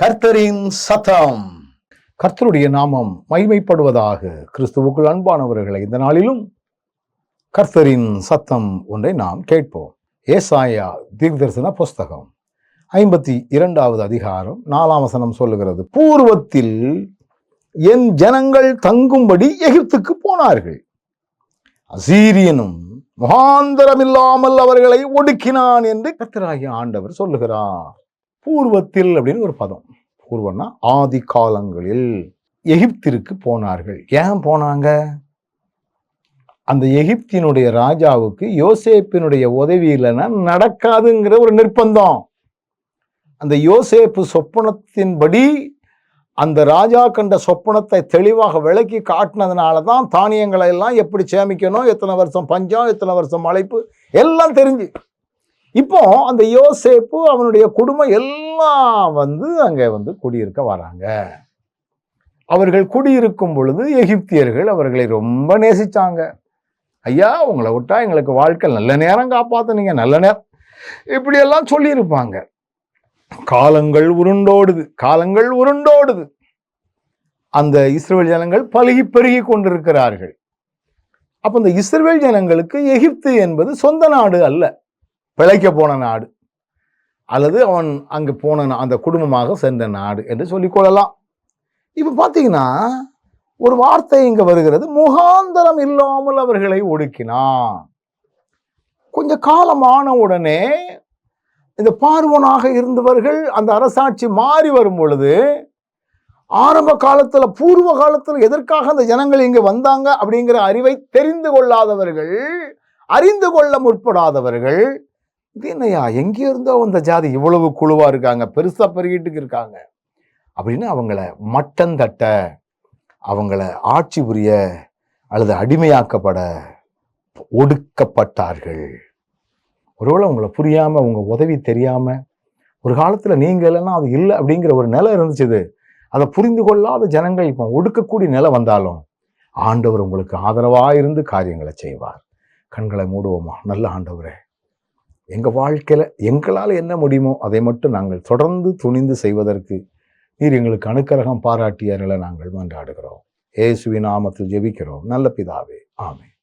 கர்த்தரின் சத்தம். கர்த்தருடைய நாமம் மகிமைப்படுவதாக கிறிஸ்துவுக்குள் அன்பானவர்களை இந்த நாளிலும் கர்த்தரின் சத்தம் ஒன்றை நாம் கேட்போம். ஏசாயா தீர்தர்சன புஸ்தகம் ஐம்பத்தி இரண்டாவது அதிகாரம் நாலாம் வசனம் சொல்லுகிறது பூர்வத்தில் என் ஜனங்கள் தங்கும்படி எகிப்துக்கு போனார்கள். அசீரியனும் முகாந்தரமில்லாமல் அவர்களை ஒடுக்கினான் என்று கர்த்தராகிய ஆண்டவர் சொல்லுகிறார். பூர்வத்தில் அப்படின்னு ஒரு பதம். பூர்வம்னா ஆதி காலங்களில் எகிப்திற்கு போனார்கள். ஏன் போனாங்க? அந்த எகிப்தினுடைய ராஜாவுக்கு யோசேப்பினுடைய உதவி இல்லைன்னா நடக்காதுங்கிற ஒரு நிர்பந்தம் அந்த யோசேப்பு சொப்பனத்தின்படி அந்த ராஜா கண்ட சொப்பனத்தை தெளிவாக விளக்கி காட்டினதுனால தான் தானியங்களை எல்லாம் எப்படி சேமிக்கணும்? எத்தனை வருஷம் பஞ்சம்? எத்தனை வருஷம் மழைப்பு எல்லாம் தெரிஞ்சு. இப்போ அந்த யோசேப்பு அவனுடைய குடும்பம் எல்லாம் வந்து அங்கே வந்து குடியிருக்க வராங்க. அவர்கள் குடியிருக்கும் பொழுது எகிப்தியர்கள் அவர்களை ரொம்ப நேசித்தாங்க ஐயா உங்களை விட்டா எங்களுக்கு வாழ்க்கை நல்ல நேரம் காப்பாத்துனீங்க நல்ல நேரம். இப்படியெல்லாம் சொல்லியிருப்பாங்க. காலங்கள் உருண்டோடுது காலங்கள் உருண்டோடுது. அந்த இஸ்ரேல் ஜனங்கள் பழகி பெருகி கொண்டிருக்கிறார்கள். அப்போ இந்த இஸ்ரேல் ஜனங்களுக்கு எகிப்து என்பது சொந்த நாடு அல்ல. பிழைக்க போன நாடு. அல்லது அவன் அங்கே போன அந்த குடும்பமாக சென்ற நாடு என்று சொல்லிக்கொள்ளலாம் இப்போ பார்த்தீங்கன்னா ஒரு வார்த்தை இங்கே வருகிறது. முகாந்தரம் இல்லாமல் அவர்களை ஒடுக்கினான். கொஞ்ச காலமான உடனே இந்த பார்வனாக இருந்தவர்கள் அந்த அரசாட்சி மாறி வரும் பொழுது ஆரம்ப காலத்தில் பூர்வ காலத்தில் எதற்காக அந்த ஜனங்கள் இங்கே வந்தாங்க அப்படிங்கிற அறிவை தெரிந்து கொள்ளாதவர்கள் அறிந்து கொள்ள முற்படாதவர்கள் இது என்னையா எங்கே இருந்தோ அந்த ஜாதி இவ்வளவு குழுவாக இருக்காங்க பெருசாக பெருகிட்டுக்கு இருக்காங்க. அப்படின்னு அவங்கள மட்டம் தட்ட அவங்கள ஆட்சி புரிய அல்லது அடிமையாக்கப்பட ஒடுக்கப்பட்டார்கள். ஒருவேளை உங்களை புரியாமல் உங்கள் உதவி தெரியாமல் ஒரு காலத்தில் நீங்கள் இல்லைன்னா அது இல்லை அப்படிங்கிற ஒரு நிலை இருந்துச்சு அதை புரிந்து கொள்ளாத ஜனங்கள் இப்போ ஒடுக்கக்கூடிய நிலை வந்தாலும் ஆண்டவர் உங்களுக்கு ஆதரவாக இருந்து காரியங்களை செய்வார். கண்களை மூடுவோமா? நல்ல ஆண்டவரே. எங்கள் வாழ்க்கையில் எங்களால் என்ன முடியுமோ அதை மட்டும் நாங்கள் தொடர்ந்து துணிந்து செய்வதற்கு நீர் எங்களுக்கு அனுக்கிரகம் பாராட்டியர்களை நாங்கள் மன்றாடுகிறோம். ஏசுவி நாமத்தில் ஜெபிக்கிறோம். நல்ல பிதாவே. ஆமே